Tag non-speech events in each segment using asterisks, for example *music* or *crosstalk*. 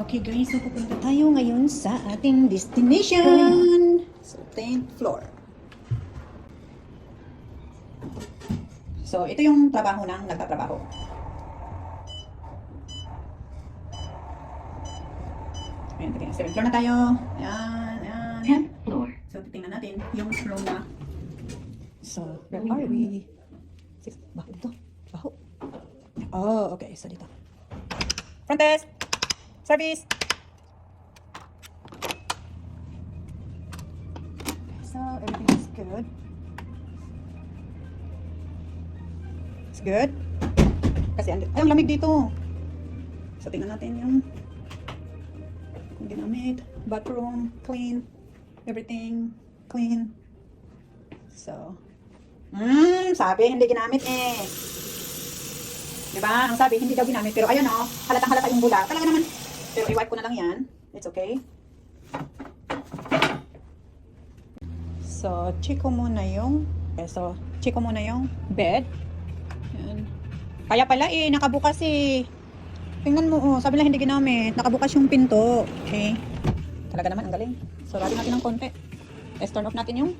Okay guys, so pupunta tayo ngayon sa ating destination. So, 10th floor. So, ito yung trabaho ng nagtatrabaho. Ayan, tingnan. 7th floor na tayo. Ayan, ayan. 10th floor. So, titingnan natin yung flow na. So, where are we? Six, bakit dito? Baho. Oh, okay. So, dito. Front desk! Service! So, everything is good. It's good. Kasi, ay, ang lamig dito. So, tingnan natin yung ginamit. Bathroom, clean. Everything, clean. So, hmm, sabi, hindi ginamit eh. Diba? Ang sabi, hindi daw ginamit. Pero ayun oh, halatang halata yung bula. Talaga naman. Pero i-wipe ko na lang yan. It's okay. So, check ko muna yung, okay, so, check ko muna yung bed. Yan. Kaya pala eh, nakabukas eh. Tingnan mo, oh, sabi lang hindi ginamit. Nakabukas yung pinto. Okay. Talaga naman, ang galing. So, lagyan natin ng konti. Let's turn off natin yung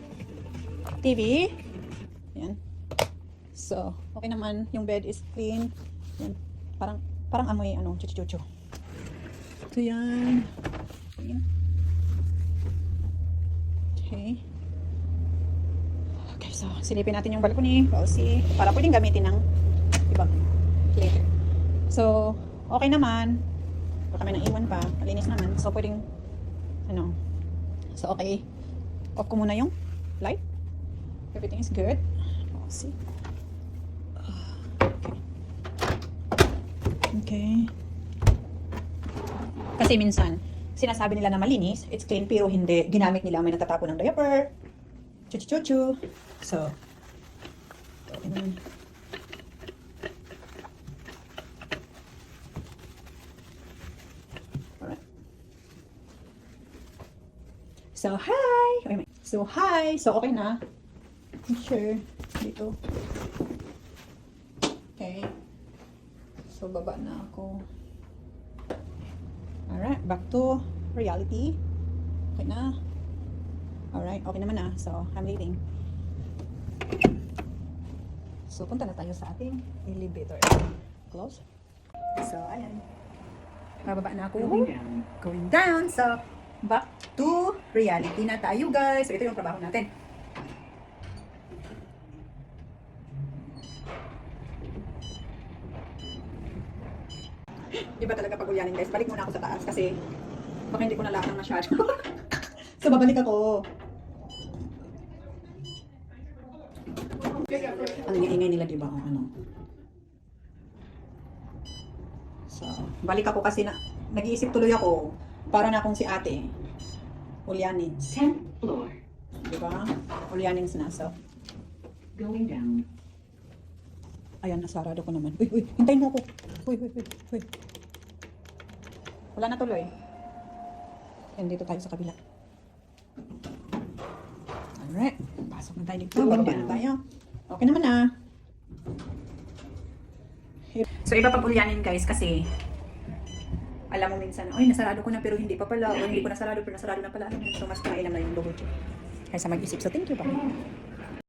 TV. Yan. So, okay naman. Yung bed is clean. Yan. Parang, parang amoy, ano, chuchu-chuchu. So, yan. Okay. Okay, so, silipin natin yung balcony. Pausi. Para pwedeng gamitin ng ibang later. So, okay naman. Baka kami nang iwan pa. Malinis naman. So, pwedeng, ano. So, okay. Off ko muna yung light. Everything is good. Pausi. Okay. Kasi minsan, sinasabi nila na malinis, it's clean, pero hindi. Ginamit nila, may natatapon ng diaper. Chuchu-chuchu. So. Alright. So, hi! So, hi! So, okay na. Sure. Dito. Okay. So, baba na ako. Back to reality. Okay na. Alright, okay naman na. So, I'm leaving. So, punta na tayo sa ating elevator. Close. So, ayan. Bababa na ako. Going down. Going down. So, back to reality na tayo, guys. So, ito yung trabaho natin. Iba talaga pag ulyanin, guys. Balik muna ako sa taas kasi baka hindi ko nalakang masyado. *laughs* so, babalik ako. Ang ingay nila, di ba? Ang Ano? So, balik ako kasi na, nag-iisip tuloy ako. Para na akong si ate. Ulyanin. 10th floor. Di ba? Ulyanin na. So, Going down. ayan, nasarado ko naman. Uy, uy, hintayin mo ako. Uy, uy, uy, uy. Wala na tuloy. Ayan, dito tayo sa kabila. Alright. Pasok na tayo dito. Bababa na tayo. Okay naman ah. So, iba pag ulyanin guys kasi alam mo minsan, oy, nasarado ko na pero hindi pa pala. O hindi ko nasarado pero nasarado na pala. So, mas kailan na yung logo Kaysa mag-isip. So, thank you pa.